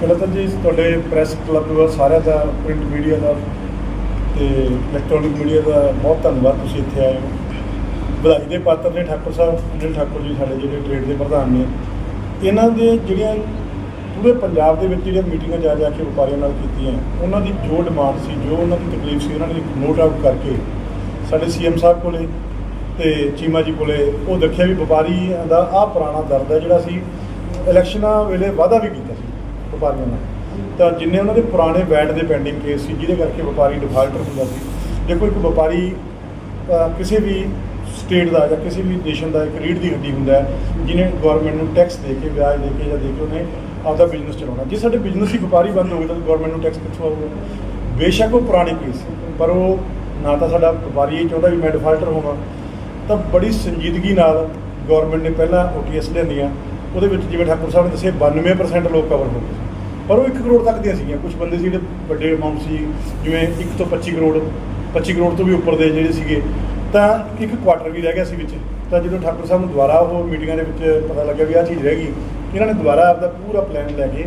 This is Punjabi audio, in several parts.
ਪਹਿਲਾਂ ਤਾਂ ਜੀ, ਤੁਹਾਡੇ ਪ੍ਰੈਸ ਕਲੱਬ ਦਾ ਸਾਰਿਆਂ ਦਾ ਪ੍ਰਿੰਟ ਮੀਡੀਆ ਦਾ ਤੇ ਇਲੈਕਟ੍ਰੋਨਿਕ ਮੀਡੀਆ ਦਾ ਬਹੁਤ ਧੰਨਵਾਦ, ਤੁਸੀਂ ਇੱਥੇ ਆਏ ਹੋ। ਵਧਾਈ ਦੇ ਪਾਤਰ ਨੇ ਠਾਕੁਰ ਸਾਹਿਬ ਅਨਿਲ ਠਾਕੁਰ ਜੀ ਸਾਡੇ ਜਿਹੜੇ ਟ੍ਰੇਡ ਦੇ ਪ੍ਰਧਾਨ ਨੇ। ਇਹਨਾਂ ਦੇ ਜਿਹੜੀਆਂ ਪੂਰੇ ਪੰਜਾਬ ਦੇ ਵਿੱਚ ਜਿਹੜੀਆਂ ਮੀਟਿੰਗਾਂ ਜਾ ਜਾ ਕੇ ਵਪਾਰੀਆਂ ਨਾਲ ਕੀਤੀਆਂ, ਉਹਨਾਂ ਦੀ ਜੋ ਡਿਮਾਂਡ ਸੀ, ਜੋ ਉਹਨਾਂ ਦੀ ਤਕਲੀਫ ਸੀ, ਉਹਨਾਂ ਨੇ ਨੋਟ ਆਊਟ ਕਰਕੇ ਸਾਡੇ ਸੀਐਮ ਸਾਹਿਬ ਕੋਲੇ ਤੇ ਚੀਮਾ ਜੀ ਕੋਲੇ ਉਹ ਦੇਖਿਆ ਵੀ ਵਪਾਰੀ ਦਾ ਆਹ ਪੁਰਾਣਾ ਦਰਦ ਹੈ, ਜਿਹੜਾ ਸੀ, ਇਲੈਕਸ਼ਨਾਂ ਵੇਲੇ ਵਾਅਦਾ ਵੀ ਕੀਤਾ ਸੀ। ਵਪਾਰੀਆਂ ਨਾਲ। ਤਾਂ ਜਿੰਨੇ ਉਹਨਾਂ ਦੇ ਪੁਰਾਣੇ ਵੈਟ ਦੇ ਪੈਂਡਿੰਗ ਕੇਸ ਸੀ, ਜਿਹਦੇ ਕਰਕੇ ਵਪਾਰੀ ਡਿਫਾਲਟਰ ਹੁੰਦਾ ਸੀ। ਦੇਖੋ, ਇੱਕ ਵਪਾਰੀ ਕਿਸੇ ਵੀ ਸਟੇਟ ਦਾ ਜਾਂ ਕਿਸੇ ਵੀ ਨੇਸ਼ਨ ਦਾ ਇੱਕ ਰੀੜ ਦੀ ਹੱਡੀ ਹੁੰਦਾ ਜਿਹਨੇ ਗਵਰਨਮੈਂਟ ਨੂੰ ਟੈਕਸ ਦੇ ਕੇ, ਵਿਆਜ ਦੇ ਕੇ ਜਾਂ ਦੇ ਕੇ ਉਹਨੇ ਆਪਦਾ ਬਿਜ਼ਨਸ ਚਲਾਉਣਾ। ਜੇ ਸਾਡੇ ਬਿਜ਼ਨਸ ਹੀ ਵਪਾਰੀ ਬੰਦ ਹੋ ਗਏ, ਤਾਂ ਗਵਰਨਮੈਂਟ ਨੂੰ ਟੈਕਸ ਕਿੱਥੋਂ ਆਊਗਾ? ਬੇਸ਼ੱਕ ਉਹ ਪੁਰਾਣੇ ਕੇਸ ਪਰ ਉਹ ਨਾ ਤਾਂ ਸਾਡਾ ਵਪਾਰੀ ਇਹ ਚਾਹੁੰਦਾ ਵੀ ਮੈਂ ਡਿਫਾਲਟਰ ਹੋਵਾਂ। ਤਾਂ ਬੜੀ ਸੰਜੀਦਗੀ ਨਾਲ ਗਵਰਨਮੈਂਟ ਨੇ ਪਹਿਲਾਂ ਓਟੀਐਸ ਲਿਆਂਦੀਆਂ। ਉਹਦੇ ਵਿੱਚ ਜਿਵੇਂ ਠਾਕੁਰ ਸਾਹਿਬ ਨੇ ਦੱਸਿਆ 92% ਲੋਕ ਕਵਰ ਹੋ ਗਏ ਸੀ। ਪਰ ਉਹ 1 ਕਰੋੜ ਤੱਕ ਦੀਆਂ ਸੀਗੀਆਂ। ਕੁਝ ਬੰਦੇ ਸੀ ਜਿਹੜੇ ਵੱਡੇ ਅਮਾਉਂਟ ਸੀ, ਜਿਵੇਂ 1 ਤੋਂ 25 ਕਰੋੜ 25 ਕਰੋੜ ਤੋਂ ਵੀ ਉੱਪਰ ਦੇ ਜਿਹੜੇ ਸੀਗੇ, ਤਾਂ ਇੱਕ ਕੁਆਟਰ ਵੀ ਰਹਿ ਗਿਆ ਸੀ ਵਿੱਚ। ਤਾਂ ਜਦੋਂ ਠਾਕੁਰ ਸਾਹਿਬ ਨੂੰ ਦੁਬਾਰਾ ਉਹ ਮੀਟਿੰਗਾਂ ਦੇ ਵਿੱਚ ਪਤਾ ਲੱਗਿਆ ਵੀ ਆਹ ਚੀਜ਼ ਰਹਿ ਗਈ, ਇਹਨਾਂ ਨੇ ਦੁਬਾਰਾ ਆਪਦਾ ਪੂਰਾ ਪਲਾਨ ਲੈ ਕੇ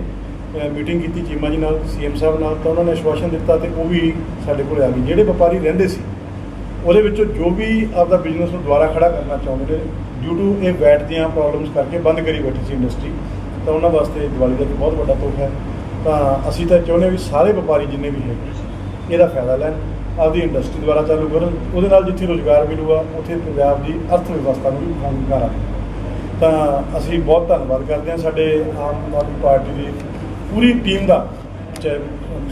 ਮੀਟਿੰਗ ਕੀਤੀ ਚੀਮਾ ਜੀ ਨਾਲ ਸੀਐਮ ਸਾਹਿਬ ਨਾਲ, ਤਾਂ ਉਹਨਾਂ ਨੇ ਆਸ਼ਵਾਸਨ ਦਿੱਤਾ ਤੇ ਉਹ ਵੀ ਸਾਡੇ ਕੋਲ ਆ ਗਈ ਜਿਹੜੇ ਵਪਾਰੀ ਰਹਿੰਦੇ ਸੀ ਉਹਦੇ ਵਿੱਚੋਂ ਜੋ ਵੀ ਆਪਦਾ ਬਿਜ਼ਨਸ ਨੂੰ ਦੁਬਾਰਾ ਖੜਾ ਕਰਨਾ ਚਾਹੁੰਦੇ ਨੇ ਡਿਊ ਟੂ ਇਹ ਵੈਟ ਦੀਆਂ ਪ੍ਰੋਬਲਮਸ ਕਰਕੇ ਬੰਦ ਕਰੀ ਬੈਠੀ ਸੀ ਇੰਡਸਟਰੀ ਤਾਂ ਉਹਨਾਂ ਵਾਸਤੇ ਦੀਵਾਲੀ ਦਾ ਇੱਕ ਬਹੁਤ ਵੱਡਾ ਤੋਹਫਾ ਹੈ। ਤਾਂ ਅਸੀਂ ਤਾਂ ਚਾਹੁੰਦੇ ਹਾਂ ਵੀ ਸਾਰੇ ਵਪਾਰੀ ਜਿੰਨੇ ਵੀ ਹੈਗੇ, ਇਹਦਾ ਫਾਇਦਾ ਲੈਣ, ਆਪਦੀ ਇੰਡਸਟਰੀ ਦੁਬਾਰਾ ਚਾਲੂ ਕਰਨ, ਉਹਦੇ ਨਾਲ ਜਿੱਥੇ ਰੋਜ਼ਗਾਰ ਮਿਲੂਗਾ, ਉੱਥੇ ਪੰਜਾਬ ਦੀ ਅਰਥ ਵਿਵਸਥਾ ਨੂੰ ਵੀ ਹੁੰਗਾਰਾ ਤਾਂ ਅਸੀਂ ਬਹੁਤ ਧੰਨਵਾਦ ਕਰਦੇ ਹਾਂ ਸਾਡੇ ਆਮ ਆਦਮੀ ਪਾਰਟੀ ਦੀ ਪੂਰੀ ਟੀਮ ਦਾ, ਚਾਹੇ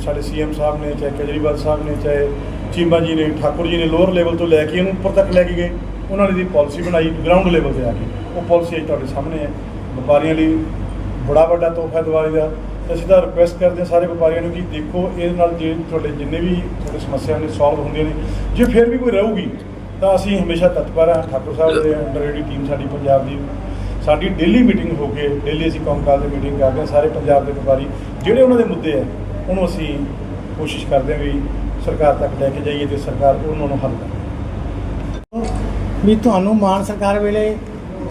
ਸਾਡੇ ਸੀਐਮ ਸਾਹਿਬ ਨੇ, ਚਾਹੇ ਕੇਜਰੀਵਾਲ ਸਾਹਿਬ ਨੇ, ਚਾਹੇ ਚੀਮਾ ਜੀ ਨੇ, ਠਾਕੁਰ ਜੀ ਨੇ ਲੋਅਰ ਲੈਵਲ ਤੋਂ ਲੈ ਕੇ ਇਹਨੂੰ ਉੱਪਰ ਤੱਕ ਲੈ ਕੇ ਗਏ। ਉਹਨਾਂ ਨੇ ਦੀ ਪਾਲਿਸੀ ਬਣਾਈ ਗਰਾਊਂਡ ਲੈਵਲ ਤੇ ਆ ਕੇ। ਉਹ ਪਾਲਿਸੀ ਅੱਜ ਤੁਹਾਡੇ ਸਾਹਮਣੇ ਹੈ। ਵਪਾਰੀਆਂ ਲਈ ਬੜਾ ਵੱਡਾ ਤੋਹਫਾ ਦੀਵਾਲੀ ਦਾ। ਅਸੀਂ ਤਾਂ ਰਿਕੁਐਸਟ ਕਰਦੇ ਹਾਂ ਸਾਰੇ ਵਪਾਰੀਆਂ ਨੂੰ ਕਿ ਦੇਖੋ, ਇਹਦੇ ਨਾਲ ਜੇ ਤੁਹਾਡੇ ਜਿੰਨੇ ਵੀ ਤੁਹਾਡੇ ਸਮੱਸਿਆ ਨੇ ਸੋਲਵ ਹੁੰਦੀਆਂ ਨੇ, ਜੇ ਫਿਰ ਵੀ ਕੋਈ ਰਹੂਗੀ, ਤਾਂ ਅਸੀਂ ਹਮੇਸ਼ਾ ਤਤਪਰ ਹਾਂ। ਠਾਕੁਰ ਸਾਹਿਬ ਦੇ ਅੰਡਰ ਜਿਹੜੀ ਟੀਮ ਸਾਡੀ ਪੰਜਾਬ ਦੀ। ਸਾਡੀ ਡੇਲੀ ਮੀਟਿੰਗ ਹੋ ਕੇ ਡੇਲੀ ਅਸੀਂ ਕੰਮਕਾਜ ਦੀ ਮੀਟਿੰਗ ਕਰਦੇ ਹਾਂ। ਸਾਰੇ ਪੰਜਾਬ ਦੇ ਵਪਾਰੀ, ਜਿਹੜੇ ਉਹਨਾਂ ਦੇ ਮੁੱਦੇ ਹੈ, ਉਹਨੂੰ ਅਸੀਂ ਕੋਸ਼ਿਸ਼ ਕਰਦੇ ਹਾਂ ਵੀ ਸਰਕਾਰ ਤੱਕ ਲੈ ਕੇ ਜਾਈਏ ਤੇ ਸਰਕਾਰ ਉਹਨਾਂ ਨੂੰ ਹੱਲ ਕਰੇ। ਵੀ ਤੁਹਾਨੂੰ ਮਾਨ ਸਰਕਾਰ ਵੇਲੇ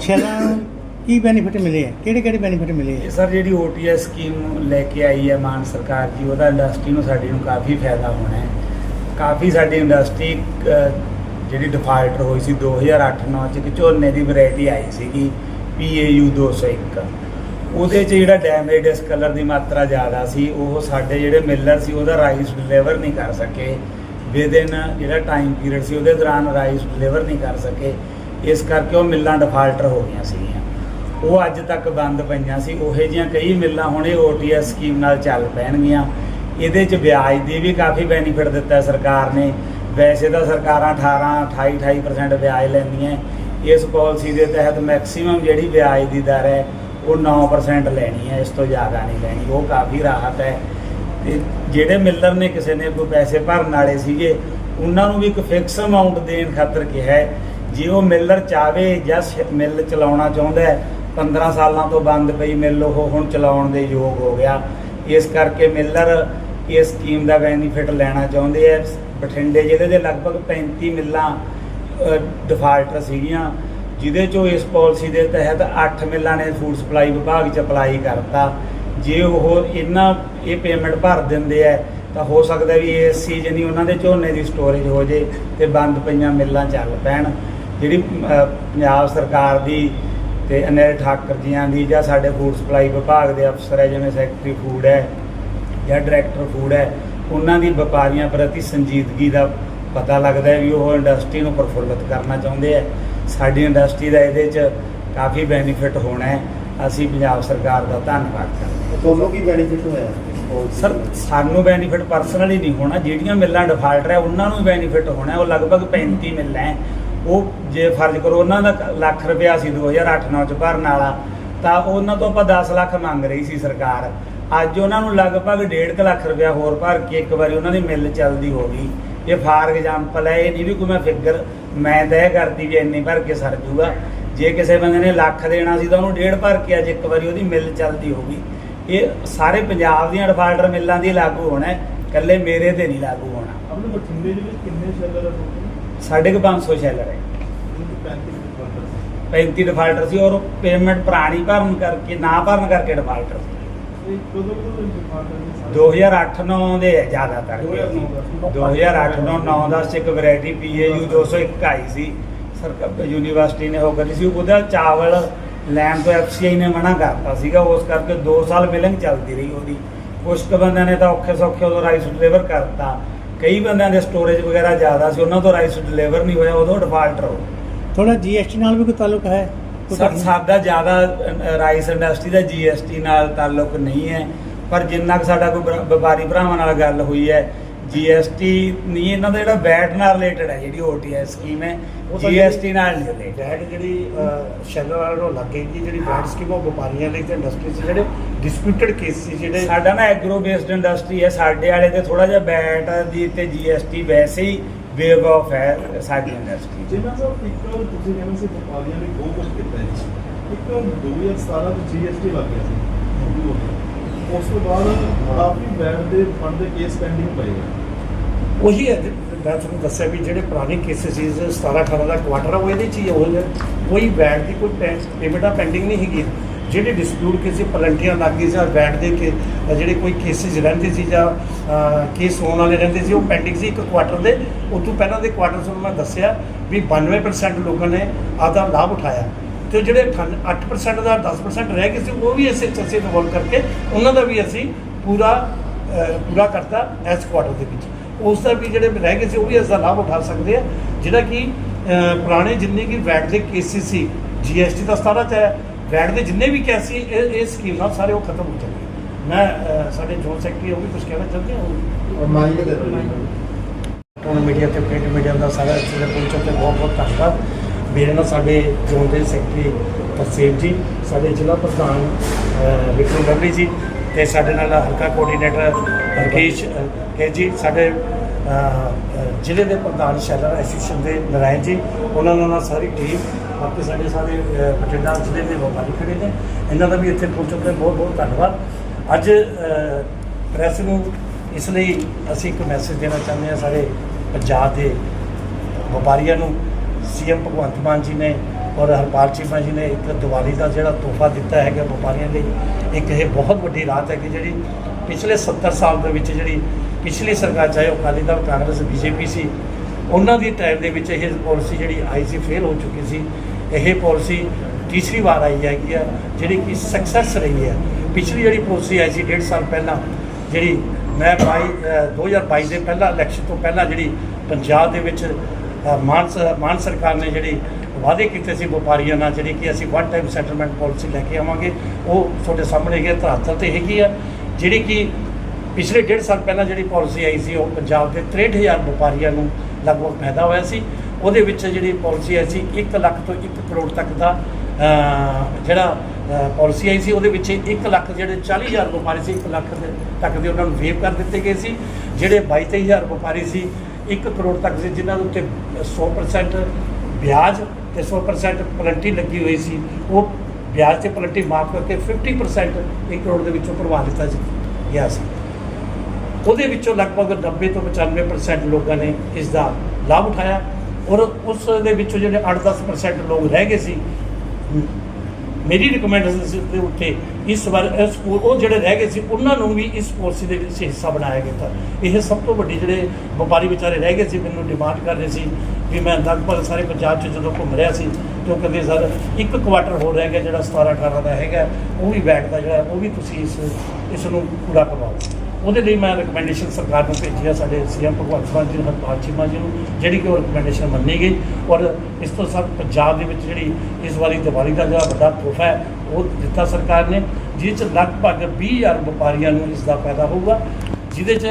ਸ਼ਹਿਰਾਂ ਨੂੰ ਕੀ ਬੈਨੀਫਿਟ ਮਿਲੇ ਹੈ ਕਿਹੜੇ ਕਿਹੜੇ ਬੈਨੀਫਿਟ ਮਿਲੇ ਇਹ ਹੈ ਸਰ ਜਿਹੜੀ OTS ਸਕੀਮ ਲੈ ਕੇ ਆਈ ਹੈ ਮਾਨ ਸਰਕਾਰ ਜੀ, ਉਹਦਾ ਇੰਡਸਟਰੀ ਨੂੰ ਸਾਡੀ ਨੂੰ ਕਾਫੀ ਫਾਇਦਾ ਹੋਣਾ ਹੈ। ਕਾਫੀ ਸਾਡੀ ਇੰਡਸਟਰੀ ਜਿਹੜੀ ਡਿਫਾਲਟਰ ਹੋਈ ਸੀ 2008-9 ਚ ਇੱਕ ਝੋਨੇ ਦੀ ਵੈਰਾਈਟੀ ਆਈ ਸੀਗੀ PAU 201 ਉਹਦੇ ਚ ਜਿਹੜਾ ਡੈਮੇਜ ਡਿਸਕਲਰ ਦੀ ਮਾਤਰਾ ਜ਼ਿਆਦਾ ਸੀ, ਉਹ ਸਾਡੇ ਜਿਹੜੇ ਮਿਲਰ ਸੀ, ਉਹਦਾ ਰਾਈਸ ਡਿਲੀਵਰ ਨਹੀਂ ਕਰ ਸਕੇ। ਵਿਦਿਨ ਜਿਹੜਾ ਟਾਈਮ ਪੀਰੀਅਡ ਸੀ, ਉਹਦੇ ਦੌਰਾਨ ਰਾਈਸ ਡਿਲੀਵਰ ਨਹੀਂ ਕਰ ਸਕੇ। ਇਸ ਕਰਕੇ ਉਹ ਮਿੱਲਾਂ ਡਿਫਾਲਟਰ ਹੋ ਗਈਆਂ ਸੀਗੀਆਂ। ਉਹ ਅੱਜ ਤੱਕ ਬੰਦ ਪਈਆਂ ਸੀ। ਉਹੇ ਜੀਆਂ ਕਈ ਮਿੱਲਾਂ ਹੁਣ ਇਹ OTS ਸਕੀਮ ਨਾਲ ਚੱਲ ਪੈਣਗੀਆਂ। ਇਹਦੇ ਚ ਵਿਆਜ ਦੀ ਵੀ ਕਾਫੀ ਬੈਨੀਫਿਟ ਦਿੱਤਾ ਸਰਕਾਰ ਨੇ। ਵੈਸੇ ਤਾਂ ਸਰਕਾਰਾਂ 18 28 28% ਵਿਆਜ ਲੈਂਦੀਆਂ। ਇਸ ਪਾਲਿਸੀ ਦੇ ਤਹਿਤ ਮੈਕਸਿਮਮ ਜਿਹੜੀ ਵਿਆਜ ਦੀ ਦਰ ਹੈ ਉਹ 9% ਲੈਣੀ ਹੈ, ਇਸ ਤੋਂ ਜ਼ਿਆਦਾ ਨਹੀਂ ਲੈਣੀ। ਉਹ ਕਾਫੀ ਰਾਹਤ ਹੈ। ਤੇ ਜਿਹੜੇ ਮਿਲਰ ਨੇ ਕਿਸੇ ਨੇ ਕੋਈ ਪੈਸੇ ਭਰਨ ਵਾਲੇ ਸੀਗੇ, ਉਹਨਾਂ ਨੂੰ ਵੀ ਇੱਕ ਫਿਕਸ ਅਮਾਉਂਟ ਦੇਣ ਖਾਤਰ ਕਿਹਾ ਹੈ। ਜੇ ਉਹ ਮਿਲਰ ਚਾਵੇ ਜਾਂ ਸ- ਮਿੱਲ ਚਲਾਉਣਾ ਚਾਹੁੰਦਾ ਹੈ 15 ਸਾਲਾਂ ਤੋਂ ਬੰਦ ਪਈ ਮਿੱਲ ਉਹ ਹੁਣ ਚਲਾਉਣ ਦੇ ਯੋਗ ਹੋ ਗਿਆ। ਇਸ ਕਰਕੇ ਮਿਲਰ ਇਸ ਸਕੀਮ ਦਾ ਬੈਨੀਫਿਟ ਲੈਣਾ ਚਾਹੁੰਦੇ ਆ ਬਠਿੰਡੇ ਜ਼ਿਲ੍ਹੇ ਦੇ ਲਗਭਗ 35 ਮਿੱਲਾਂ ਡਿਫਾਲਟਰ ਸੀਗੀਆਂ। ਜਿਹਦੇ ਚੋਂ ਇਸ ਪਾਲਿਸੀ ਦੇ ਤਹਿਤ 8 ਮਿੱਲਾਂ ਨੇ ਫੂਡ ਸਪਲਾਈ ਵਿਭਾਗ 'ਚ ਅਪਲਾਈ ਕਰਤਾ। ਜੇ ਉਹ ਇਹਨਾਂ ਇਹ ਪੇਮੈਂਟ ਭਰ ਦਿੰਦੇ ਆ, ਤਾਂ ਹੋ ਸਕਦਾ ਵੀ ਇਸ ਸੀਜ਼ਨ ਹੀ ਉਹਨਾਂ ਦੇ ਝੋਨੇ ਦੀ ਸਟੋਰੇਜ ਹੋ ਜੇ ਤੇ ਬੰਦ ਪਈਆਂ ਮਿੱਲਾਂ ਚੱਲ ਪੈਣ। ਜਿਹੜੀ ਪੰਜਾਬ ਸਰਕਾਰ ਦੀ ਤੇ ਅਨਿਲ ਠਾਕਰ ਜੀਆਂ ਦੀ ਜਾਂ ਸਾਡੇ ਫੂਡ ਸਪਲਾਈ ਵਿਭਾਗ ਦੇ ਅਫਸਰ ਹੈ, ਜਿਵੇਂ ਸੈਕਟਰੀ ਫੂਡ ਹੈ ਜਾਂ ਡਾਇਰੈਕਟਰ ਫੂਡ ਹੈ, ਉਹਨਾਂ ਦੀ ਵਪਾਰੀਆਂ ਪ੍ਰਤੀ ਸੰਜੀਦਗੀ ਦਾ ਪਤਾ ਲੱਗਦਾ ਹੈ ਵੀ ਉਹ ਇੰਡਸਟਰੀ ਨੂੰ ਪ੍ਰਫੁੱਲਤ ਕਰਨਾ ਚਾਹੁੰਦੇ ਆ। ਸਾਡੀ ਇੰਡਸਟਰੀ ਦਾ ਇਹਦੇ 'ਚ ਕਾਫੀ ਬੈਨੀਫਿਟ ਹੋਣਾ ਹੈ। ਅਸੀਂ ਪੰਜਾਬ ਸਰਕਾਰ ਦਾ ਧੰਨਵਾਦ ਕਰਦੇ ਹਾਂ। ਤੁਹਾਨੂੰ ਕੀ ਬੈਨੀਫਿਟ ਹੋਇਆ? ਸਰ? ਸਾਨੂੰ ਬੈਨੀਫਿਟ ਪਰਸਨਲੀ ਨਹੀਂ ਹੋਣਾ। ਜਿਹੜੀਆਂ ਮਿੱਲਾਂ ਡਿਫਾਲਟਰ ਹੈ ਉਹਨਾਂ ਨੂੰ ਬੈਨੀਫਿਟ ਹੋਣਾ। ਉਹ ਲਗਭਗ 35 ਮਿੱਲਾਂ ਹੈ। ਉਹ ਜੇ ਫਰਜ਼ ਕਰੋ ਉਹਨਾਂ ਦਾ ਲੱਖ ਰੁਪਇਆ ਸੀ 2008-9 ਚ ਭਰਨ ਵਾਲਾ ਤਾਂ ਉਹਨਾਂ ਤੋਂ ਆਪਾਂ 10 ਲੱਖ ਮੰਗ ਰਹੀ ਸੀ ਸਰਕਾਰ। ਅੱਜ ਉਹਨਾਂ ਨੂੰ ਲਗਭਗ 1.5 ਲੱਖ ਰੁਪਇਆ ਹੋਰ ਭਰ ਕੇ ਇੱਕ ਵਾਰੀ ਉਹਨਾਂ ਦੀ ਮਿੱਲ ਚੱਲਦੀ ਹੋ ਗਈ। ਇਹ ਫਾਰ ਐਗਜ਼ਾਮਪਲ ਹੈ ਇਹ ਨਹੀਂ ਵੀ ਕੋਈ ਮੈਂ ਫਿਗਰ ਮੈਂ ਤੈਅ ਕਰਦੀ ਵੀ ਇੰਨੀ ਭਰ ਕੇ ਸਰ ਜੂਗਾ। ਜੇ ਕਿਸੇ ਬੰਦੇ ਨੇ ਲੱਖ ਦੇਣਾ ਸੀ ਤਾਂ ਉਹਨੂੰ ਡੇਢ ਭਰ ਕੇ ਅੱਜ ਇੱਕ ਵਾਰੀ ਉਹਦੀ ਮਿੱਲ ਚੱਲਦੀ ਹੋਗੀ ਇਹ ਸਾਰੇ ਪੰਜਾਬ ਦੀਆਂ ਡਿਫਾਲਟਰ ਮਿੱਲਾਂ ਦੀ ਲਾਗੂ ਹੋਣਾ ਹੈ ਇਕੱਲੇ ਮੇਰੇ ਤੇ ਨਹੀਂ ਲਾਗੂ ਹੋਣਾ। ਆਪਣੇ ਬਠਿੰਡੇ ਜ਼ਿਲ੍ਹੇ 'ਚ ਕਿੰਨੇ ਸ਼ੈਲਰ ਸਾਢੇ ਕੁ 500 ਸ਼ੈਲਰ ਹੈ। 35 ਡਿਫਾਲਟਰ ਸੀ। ਔਰ ਪੇਮੈਂਟ ਪੁਰਾਣੀ ਭਰਨ ਕਰਕੇ ਨਾ ਭਰਨ ਕਰਕੇ ਡਿਫਾਲਟਰ ਸੀ। 2008-9 ਦੇ ਹੈ ਜ਼ਿਆਦਾਤਰ 2009 2008-9 ਦਾ ਇੱਕ ਵੈਰਾਈਟੀ ਪੀਏਯੂ 201 ਆਈ ਸੀ। ਸਰਕਾਰ ਯੂਨੀਵਰਸਿਟੀ ਨੇ ਉਹ ਕਰੀ ਸੀ। ਉਹਦਾ ਚਾਵਲ ਲੈਣ ਤੋਂ ਐਫਸੀਆਈ ਨੇ ਮਨਾ ਕਰਤਾ ਸੀਗਾ। ਉਸ ਕਰਕੇ 2 ਸਾਲ ਬਿਲਿੰਗ ਚੱਲਦੀ ਰਹੀ ਉਹਦੀ। ਕੁਝ ਕੁ ਬੰਦਿਆਂ ਨੇ ਤਾਂ ਔਖੇ ਸੌਖੇ ਉਦੋਂ ਰਾਈਸ ਡਿਲੀਵਰ ਕਰਤਾ। ਕਈ ਬੰਦਿਆਂ ਦੇ ਸਟੋਰੇਜ ਵਗੈਰਾ ਜ਼ਿਆਦਾ ਸੀ। ਉਹਨਾਂ ਤੋਂ ਰਾਈਸ ਡਿਲੀਵਰ ਨਹੀਂ ਹੋਇਆ। ਉਦੋਂ ਡਿਫਾਲਟਰ ਹੋ। ਥੋੜਾ ਜੀਐਸਟੀ ਨਾਲ ਵੀ ਕੋਈ ਤਾਲੁਕ ਹੈ? ਸਰ? ਸਾਡਾ ਜ਼ਿਆਦਾ ਰਾਈਸ ਇੰਡਸਟਰੀ ਦਾ ਜੀਐਸਟੀ ਨਾਲ ਤਾਲੁਕ ਨਹੀਂ ਹੈ ਪਰ ਜਿੰਨਾ ਕੁ ਸਾਡਾ ਕੋਈ ਵਪਾਰੀ ਭਰਾਵਾਂ ਨਾਲ ਗੱਲ ਹੋਈ ਹੈ ਜੀਐਸਟੀ ਨਹੀਂ ਇਹਨਾਂ ਦਾ ਜਿਹੜਾ ਵੈਟ ਨਾਲ ਰਿਲੇਟਡ ਹੈ ਜਿਹੜੀ ਓਟੀਐਸ ਸਕੀਮ ਹੈ ਜੀਐਸਟੀ ਨਾਲ ਨਹੀਂ ਰਿਲੇਟਡ ਵੈਟ ਜਿਹੜੀ ਸ਼ੈਲਰ ਵਾਲਿਆਂ ਨੂੰ ਲੱਗੇਗੀ ਜਿਹੜੀ ਵੈਟ ਸਕੀਮ ਉਹ ਵਪਾਰੀਆਂ ਲਈ ਤੇ ਇੰਡਸਟਰੀ ਸੀ ਜਿਹੜੇ ਡਿਸਪਿਊਟਡ ਕੇਸ ਸੀ ਜਿਹੜੇ ਸਾਡਾ ਨਾ ਐਗਰੋ ਬੇਸਡ ਇੰਡਸਟਰੀ ਹੈ ਸਾਡੇ ਵਾਲੇ ਤੇ ਥੋੜਾ ਜਿਹਾ ਵੈਟ ਦੀ ਤੇ ਜੀਐਸਟੀ ਵੈਸੇ ਹੀ ਵੇਵ ਆਫ ਹੈ ਸਾਡੀ ਇੰਡਸਟਰੀ ਜਿਨ੍ਹਾਂ ਦਾ ਇੱਕ ਤੁਸੀਂ ਕਹਿੰਦੇ ਸੀ ਵਪਾਰੀਆਂ ਨੇ ਬਹੁਤ ਕੁਝ ਕੀਤਾ ਹੈ ਇੱਕ 2017 ਵਿੱਚ ਜੀਐਸਟੀ ਲੱਗ ਗਿਆ ਸੀ। ਉਸ ਤੋਂ ਬਾਅਦ ਕਾਫੀ ਬੈਡ ਦੇ ਫੰਡ ਦੇ ਕੇਸ ਪੈਂਡਿੰਗ ਪਏ ਆ। ਉਹੀ ਹੈ ਮੈਂ ਤੁਹਾਨੂੰ ਦੱਸਿਆ ਵੀ ਜਿਹੜੇ ਪੁਰਾਣੇ ਕੇਸਿਸ ਸੀ 17 18 ਦਾ ਕੁਆਟਰ ਉਹ ਇਹਦੇ ਚ ਹੀ ਹੋ ਗਿਆ ਕੋਈ ਵੈਟ ਦੀ ਕੋਈ ਪੇਮੈਂਟਾਂ ਪੈਂਡਿੰਗ ਨਹੀਂ ਹੈਗੀ। ਜਿਹੜੇ ਡਿਸਪਿਊਟ ਕਿਸੇ ਪਲੰਟੀਆਂ ਲੱਗ ਗਈ ਜਾਂ ਵੈਟ ਦੇ ਕੇ ਜਿਹੜੇ ਕੋਈ ਕੇਸਿਸ ਰਹਿੰਦੇ ਸੀ ਜਾਂ ਕੇਸ ਹੋਣ ਵਾਲੇ ਰਹਿੰਦੇ ਸੀ, ਉਹ ਪੈਂਡਿੰਗ ਸੀ ਇੱਕ ਕੁਆਟਰ ਦੇ। ਉਹ ਤੋਂ ਪਹਿਲਾਂ ਦੇ ਕੁਆਟਰਸ ਨੂੰ ਮੈਂ ਦੱਸਿਆ ਵੀ 92% ਲੋਕਾਂ ਨੇ ਆਦਾ ਲਾਭ ਉਠਾਇਆ। ਤੇ ਜਿਹੜੇ 8% ਦਾ 10% ਰਹਿ ਗਏ ਸੀ, ਉਹ ਵੀ ਇਸੇ ਚਸੇ ਇਨਵੋਲਵ ਕਰਕੇ ਉਹਨਾਂ ਦਾ ਵੀ ਅਸੀਂ ਪੂਰਾ ਪੂਰਾ ਕਰਤਾ ਇਸ ਕੁਆਟਰ ਦੇ ਵਿੱਚ। ਉਸ ਦਾ ਵੀ ਜਿਹੜੇ ਰਹਿ ਗਏ ਸੀ, ਉਹ ਵੀ ਇਸ ਦਾ ਲਾਭ ਉਠਾ ਸਕਦੇ ਆ ਜਿਹੜਾ ਕਿ ਪੁਰਾਣੇ ਜਿੰਨੇ ਕਿ ਵੈਟ ਦੇ ਕੇਸਿਸ ਸੀ ਜੀਐਸਟੀ ਦਾ ਸਤਾਰਾ ਚ ਹੈ ਵੈਟ ਦੇ ਜਿੰਨੇ ਵੀ ਕੇਸ ਸੀ ਇਹ ਇਹ ਸਕੀਮ ਨਾਲ ਸਾਰੇ ਉਹ ਖਤਮ ਹੋ ਜਾਣਗੇ। ਮੈਂ ਸਾਡੇ ਜੋਨ ਸੈਕਟਰੀ ਉਹ ਵੀ ਕੁਝ ਕਹਿਣਾ ਚਾਹੁੰਦੇ ਹਾਂ? ਔਰ ਮਾਈ ਦੇ ਟੋਨ ਮੀਡੀਆ ਤੇ ਪ੍ਰਿੰਟ ਮੀਡੀਆ ਦਾ ਸਾਰਾ ਇਸ ਦੇ ਪਹੁੰਚਣ ਤੇ ਬਹੁਤ ਬਹੁਤ ਧੰਨਵਾਦ। ਮੇਰੇ ਨਾਲ ਸਾਡੇ ਜ਼ੋਨ ਦੇ ਸੈਕਟਰੀ ਤਰਸੇਮ ਜੀ ਸਾਡੇ ਜ਼ਿਲ੍ਹਾ ਪ੍ਰਧਾਨ ਵਿਕਰਮ ਲਵਲੀ ਜੀ ਤੇ ਸਾਡੇ ਨਾਲ ਹਲਕਾ ਕੋਆਰਡੀਨੇਟਰ ਰਕੇਸ਼ ਕੇ ਜੀ ਸਾਡੇ ਜ਼ਿਲ੍ਹੇ ਦੇ ਪ੍ਰਧਾਨ ਸ਼ੈਲਰ ਐਸੋਸੀਏਸ਼ਨ ਦੇ ਨਰਾਇਣ ਜੀ ਉਹਨਾਂ ਨਾਲ ਨਾਲ ਸਾਰੀ ਟੀਮ ਬਾਕੀ ਸਾਡੇ ਸਾਰੇ ਬਠਿੰਡਾ ਜ਼ਿਲ੍ਹੇ ਦੇ ਵਪਾਰੀ ਖੜੇ ਨੇ। ਇਹਨਾਂ ਦਾ ਵੀ ਇੱਥੇ ਪਹੁੰਚਣ ਤੇ ਬਹੁਤ ਬਹੁਤ ਧੰਨਵਾਦ। ਅੱਜ ਪ੍ਰੈਸ ਨੂੰ ਇਸ ਲਈ ਅਸੀਂ ਇੱਕ ਮੈਸੇਜ ਦੇਣਾ ਚਾਹੁੰਦੇ ਹਾਂ ਸਾਰੇ ਪੰਜਾਬ ਦੇ ਵਪਾਰੀਆਂ ਨੂੰ। ਸੀਐਮ ਭਗਵੰਤ ਮਾਨ ਜੀ ਨੇ ਔਰ ਹਰਪਾਲ ਚੀਮਾ ਜੀ ਨੇ ਇੱਕ ਦੀਵਾਲੀ ਦਾ ਜਿਹੜਾ ਤੋਹਫਾ ਦਿੱਤਾ ਹੈਗਾ ਵਪਾਰੀਆਂ ਲਈ, ਇੱਕ ਇਹ ਬਹੁਤ ਵੱਡੀ ਰਾਤ ਹੈ ਕਿ ਜਿਹੜੀ ਪਿਛਲੇ 70 ਸਾਲ ਦੇ ਵਿੱਚ ਜਿਹੜੀ ਪਿਛਲੀ ਸਰਕਾਰ, ਚਾਹੇ ਉਹ ਅਕਾਲੀ ਦਲ, ਕਾਂਗਰਸ, ਬੀਜੇਪੀ ਸੀ, ਉਹਨਾਂ ਦੀ ਟਾਈਮ ਦੇ ਵਿੱਚ ਇਹ ਪਾਲਿਸੀ ਜਿਹੜੀ ਆਈ ਸੀ ਫੇਲ ਹੋ ਚੁੱਕੀ ਸੀ। ਇਹ ਪਾਲਿਸੀ ਤੀਸਰੀ ਵਾਰ ਆਈ ਹੈਗੀ ਆ ਜਿਹੜੀ ਕਿ ਸਕਸੈਸ ਰਹੀ ਹੈ। ਪਿਛਲੀ ਜਿਹੜੀ ਪਾਲਿਸੀ ਆਈ ਸੀ ਡੇਢ ਸਾਲ ਪਹਿਲਾਂ ਜਿਹੜੀ ਮੈਂ 22 ਅ, 2022 ਦੇ ਪਹਿਲਾਂ ਇਲੈਕਸ਼ਨ ਤੋਂ ਪਹਿਲਾਂ ਜਿਹੜੀ ਪੰਜਾਬ ਦੇ ਵਿੱਚ ਅ, ਮਾਨ ਮਾਨ ਸਰਕਾਰ ਨੇ ਜਿਹੜੀ ਵਾਅਦੇ ਕੀਤੇ ਸੀ ਵਪਾਰੀਆਂ ਨਾਲ ਜਿਹੜੀ ਕਿ ਅਸੀਂ ਵਨ ਟਾਈਮ ਸੈਟਲਮੈਂਟ ਪਾਲਿਸੀ ਲੈ ਕੇ ਆਵਾਂਗੇ ਉਹ ਤੁਹਾਡੇ ਸਾਹਮਣੇ ਹੈਗੀ ਹੈ ਧਰਾਤਲ ਤੇ ਹੈਗੀ ਆ ਜਿਹੜੀ ਕਿ ਪਿਛਲੇ ਡੇਢ ਸਾਲ ਪਹਿਲਾਂ ਜਿਹੜੀ ਪਾਲਿਸੀ ਆਈ ਸੀ ਉਹ ਪੰਜਾਬ ਦੇ 63000 ਵਪਾਰੀਆਂ ਨੂੰ ਲਗਭਗ ਫਾਇਦਾ ਹੋਇਆ ਸੀ। ਉਹਦੇ ਵਿੱਚ ਜਿਹੜੀ ਪਾਲਿਸੀ ਆਈ ਸੀ 1 ਲੱਖ ਤੋਂ 1 ਕਰੋੜ ਤੱਕ ਦਾ ਜਿਹੜਾ ਪਾਲਿਸੀ ਆਈ ਸੀ, ਉਹਦੇ ਵਿੱਚ 1 ਲੱਖ ਜਿਹੜੇ 40000 ਵਪਾਰੀ ਸੀ 1 ਲੱਖ ਤੱਕ ਦੇ ਉਹਨਾਂ ਨੂੰ ਵੇਵ ਕਰ ਦਿੱਤੇ ਗਏ ਸੀ। ਜਿਹੜੇ 22 23000 ਵਪਾਰੀ ਸੀ 1 ਕਰੋੜ ਤੱਕ ਦੇ ਜਿਨ੍ਹਾਂ ਦੇ ਉੱਤੇ 100% ਵਿਆਜ ਤੇ 100% ਪਲੰਟੀ ਲੱਗੀ ਹੋਈ ਸੀ, ਉਹ ਵਿਆਜ ਤੇ ਪਲੰਟੀ ਮਾਫ ਕਰਕੇ 50% 1 ਕਰੋੜ ਦੇ ਵਿੱਚੋਂ ਭਰਵਾ ਦਿੱਤਾ ਗਿਆ ਸੀ। ਉਹਦੇ ਵਿੱਚੋਂ ਲਗਭਗ 90 ਤੋਂ 95% ਲੋਕਾਂ ਨੇ ਇਸ ਦਾ ਲਾਭ ਉਠਾਇਆ। ਔਰ ਉਸ ਦੇ ਵਿੱਚੋਂ ਜਿਹੜੇ 8-10% ਲੋਕ ਰਹਿ ਗਏ ਸੀ ਮੇਰੀ ਰਿਕਮੈਂਡੇਸ਼ਨ ਦੇ ਉੱਤੇ ਇਸ ਵਾਰ ਇਸ ਉਹ ਜਿਹੜੇ ਰਹਿ ਗਏ ਸੀ, ਉਹਨਾਂ ਨੂੰ ਵੀ ਇਸ ਪਾਲਿਸੀ ਦੇ ਵਿੱਚ ਹਿੱਸਾ ਬਣਾਇਆ ਗਿਆ ਤਾਂ। ਇਹ ਸਭ ਤੋਂ ਵੱਡੀ ਜਿਹੜੇ ਵਪਾਰੀ ਵਿਚਾਰੇ ਰਹਿ ਗਏ ਸੀ, ਮੈਨੂੰ ਡਿਮਾਂਡ ਕਰ ਰਹੇ ਸੀ ਵੀ ਮੈਂ ਲਗਭਗ ਸਾਰੇ ਪੰਜਾਬ 'ਚ ਜਦੋਂ ਘੁੰਮ ਰਿਹਾ ਸੀ, ਤੇ ਉਹ ਕਹਿੰਦੇ, ਸਰ, ਇੱਕ ਕੁਆਟਰ ਹੋਰ ਰਹਿ ਗਿਆ ਜਿਹੜਾ 17 18 ਦਾ ਹੈਗਾ, ਉਹ ਵੀ ਬੈਕ ਦਾ ਜਿਹੜਾ, ਉਹ ਵੀ ਤੁਸੀਂ ਇਸ ਇਸ ਨੂੰ ਪੂਰਾ ਕਰਵਾਓ। ਉਹਦੇ ਲਈ ਮੈਂ ਰਿਕਮੈਂਡੇਸ਼ਨ ਸਰਕਾਰ ਨੂੰ ਭੇਜੀ ਆ, ਸਾਡੇ ਸੀਐਮ ਭਗਵੰਤ ਮਾਨ ਜੀ ਨੂੰ ਹਰਪਾਲ ਚੀਮਾ ਜੀ ਨੂੰ, ਜਿਹੜੀ ਕਿ ਉਹ ਰਿਕਮੈਂਡੇਸ਼ਨ ਮੰਨੀ ਗਈ ਔਰ ਇਸ ਤੋਂ ਸਭ ਪੰਜਾਬ ਦੇ ਵਿੱਚ ਜਿਹੜੀ ਇਸ ਵਾਰੀ ਦੀਵਾਲੀ ਦਾ ਜਿਹੜਾ ਵੱਡਾ ਤੋਹਫਾ ਹੈ, ਉਹ ਦਿੱਤਾ ਸਰਕਾਰ ਨੇ, ਜਿਹਦੇ ਚ ਲਗਭਗ 20000 ਵਪਾਰੀਆਂ ਨੂੰ ਇਸ ਦਾ ਫਾਇਦਾ ਹੋਊਗਾ, ਜਿਹਦੇ ਚ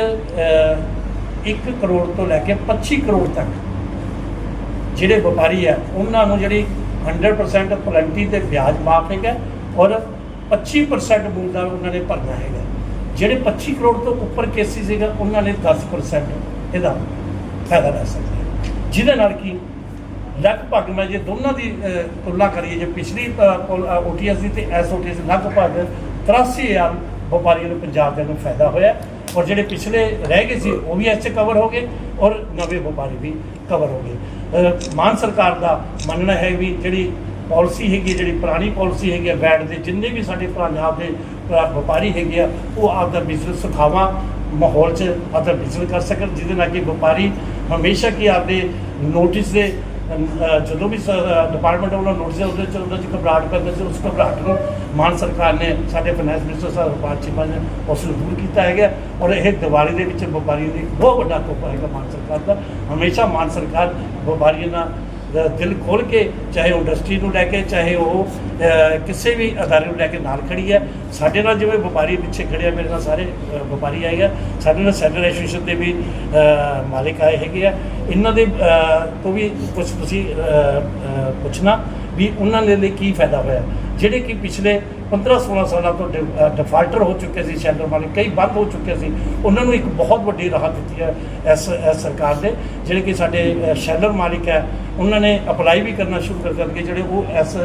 1 ਕਰੋੜ ਤੋਂ ਲੈ ਕੇ 25 ਕਰੋੜ ਤੱਕ ਜਿਹੜੇ ਵਪਾਰੀ ਹੈ, ਉਹਨਾਂ ਨੂੰ ਜਿਹੜੀ 100% ਪਲੰਟੀ ਤੇ ਵਿਆਜ ਮਾਫ ਹੈਗਾ ਔਰ 25% ਮੁੱਲ ਉਹਨਾਂ ਨੇ ਭਰਨਾ ਹੈਗਾ। ਜਿਹੜੇ 25 ਕਰੋੜ ਤੋਂ ਉੱਪਰ ਕੇਸਿਸ ਹੈਗਾ, ਉਹਨਾਂ ਨੇ 10% ਇਹਦਾ ਫਾਇਦਾ ਲੈ ਸਕਦੇ ਜਿਹਦੇ ਨਾਲ ਕਿ? ਲਗਭਗ ਮੈਂ ਜੇ ਦੋਨਾਂ ਦੀ ਤੁਲਨਾ ਕਰੀਏ, ਜੇ ਪਿਛਲੀ ਓਟੀਐਸ ਦੀ ਤੇ ਐਸ ਓਟੀਐਸ ਲਗਭਗ 83000 ਵਪਾਰੀਆਂ ਨੂੰ ਪੰਜਾਬ ਦੇ ਨੂੰ ਫਾਇਦਾ ਹੋਇਆ ਔਰ ਜਿਹੜੇ ਪਿਛਲੇ ਰਹਿ ਗਏ ਸੀ, ਉਹ ਵੀ ਐਸੇ ਕਵਰ ਹੋ ਗਏ ਔਰ ਨਵੇਂ ਵਪਾਰੀ ਵੀ ਕਵਰ ਹੋ ਗਏ। ਮਾਨ ਸਰਕਾਰ ਦਾ ਮੰਨਣਾ ਹੈ ਵੀ ਜਿਹੜੀ ਪਾਲਿਸੀ ਹੈਗੀ, ਜਿਹੜੀ ਪੁਰਾਣੀ ਪਾਲਿਸੀ ਹੈਗੀ ਹੈ, ਵੈਟ ਦੇ ਜਿੰਨੇ ਵੀ ਸਾਡੇ ਪੰਜਾਬ ਦੇ ਵਪਾਰੀ ਹੈਗੇ ਆ, ਉਹ ਆਪਦਾ ਬਿਜ਼ਨਸ ਸੁਖਾਵਾਂ, ਮਾਹੌਲ 'ਚ ਆਪਦਾ ਬਿਜ਼ਨਸ ਕਰ ਸਕਣ, ਜਿਹਦੇ ਨਾਲ ਕਿ ਵਪਾਰੀ ਹਮੇਸ਼ਾ ਕੀ ਆਪਦੇ ਨੋਟਿਸ ਦੇ ਜਦੋਂ ਵੀ ਡਿਪਾਰਟਮੈਂਟ ਵੱਲੋਂ ਨੋਟਿਸ ਹੈ ਉਹਦੇ 'ਚ ਉਹਨਾਂ 'ਚ ਘਬਰਾਹਟ ਪੈਂਦਾ ਸੀ, ਉਸ ਘਬਰਾਹਟ ਨੂੰ ਮਾਨ ਸਰਕਾਰ ਨੇ ਸਾਡੇ ਫਾਈਨੈਂਸ ਮਿਨਿਸਟਰ ਸਾਹਿਬ, ਰੂਪਾਲ ਚੀਮਾ ਨੇ ਉਸ ਨੂੰ ਦੂਰ ਕੀਤਾ ਹੈਗਾ। ਔਰ ਇਹ ਦੀਵਾਲੀ ਦੇ ਵਿੱਚ ਵਪਾਰੀਆਂ ਦੀ ਬਹੁਤ ਵੱਡਾ ਤੋਹਫਾ ਹੈਗਾ ਮਾਨ ਸਰਕਾਰ ਦਾ। ਹਮੇਸ਼ਾ ਮਾਨ ਸਰਕਾਰ ਵਪਾਰੀਆਂ ਨਾਲ ਦਿਲ ਖੋਲ ਕੇ ਚਾਹੇ ਉਹ ਇੰਡਸਟਰੀ ਨੂੰ ਲੈ ਕੇ ਚਾਹੇ ਉਹ ਕਿਸੇ ਵੀ ਅਦਾਰੇ ਨੂੰ ਲੈ ਕੇ ਨਾਲ ਖੜੀ ਹੈ। ਸਾਡੇ ਨਾਲ ਜਿਵੇਂ ਵਪਾਰੀ ਪਿੱਛੇ ਖੜੇ ਮੇਰੇ ਨਾਲ ਸਾਰੇ ਵਪਾਰੀ ਆਏ ਆ। ਸਾਡੇ ਨਾਲ ਸੈਂਟਰਲ ਐਸੋਸੀਏਸ਼ਨ ਦੇ ਵੀ ਅ, ਮਾਲਿਕ ਆਏ ਹੈਗੇ ਆ। ਇਹਨਾਂ ਦੇ ਤੋਂ ਵੀ ਕੁਝ ਤੁਸੀਂ ਪੁੱਛਣਾ ਵੀ ਉਹਨਾਂ ਦੇ ਲਈ ਕੀ ਫਾਇਦਾ ਹੋਇਆ। ਜਿਹੜੇ ਕਿ ਪਿਛਲੇ 15 16 ਸਾਲਾਂ ਤੋਂ ਡਿਫਾਲਟਰ ਹੋ ਚੁੱਕੇ ਸੀ ਸ਼ੈਲਰ ਮਾਲਿਕ ਕਈ ਬੰਦ ਹੋ ਚੁੱਕੇ ਸੀ। ਉਹਨਾਂ ਨੂੰ ਇੱਕ ਬਹੁਤ ਵੱਡੀ ਰਾਹਤ ਦਿੱਤੀ ਹੈ ਇਸ ਇਸ ਸਰਕਾਰ ਨੇ ਜਿਹੜੇ ਕਿ ਸਾਡੇ ਸ਼ੈਲਰ ਮਾਲਿਕ ਹੈ। ਉਹਨਾਂ ਨੇ ਅਪਲਾਈ ਵੀ ਕਰਨਾ ਸ਼ੁਰੂ ਕਰ ਕਰਕੇ ਜਿਹੜੇ ਉਹ ਇਸ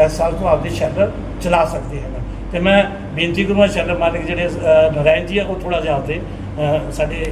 ਇਸ ਸਾਲ ਤੋਂ ਆਪਦੇ ਸ਼ੈਲਰ ਚਲਾ ਸਕਦੇ ਹਨ। ਤੇ ਮੈਂ ਬੇਨਤੀ ਕਰੂੰਗਾ ਸ਼ੈਲਰ ਮਾਲਿਕ ਜਿਹੜੇ ਅ, ਜੀ ਆ ਉਹ ਥੋੜਾ ਜਿਹਾ ਆਪਦੇ ਸਾਡੇ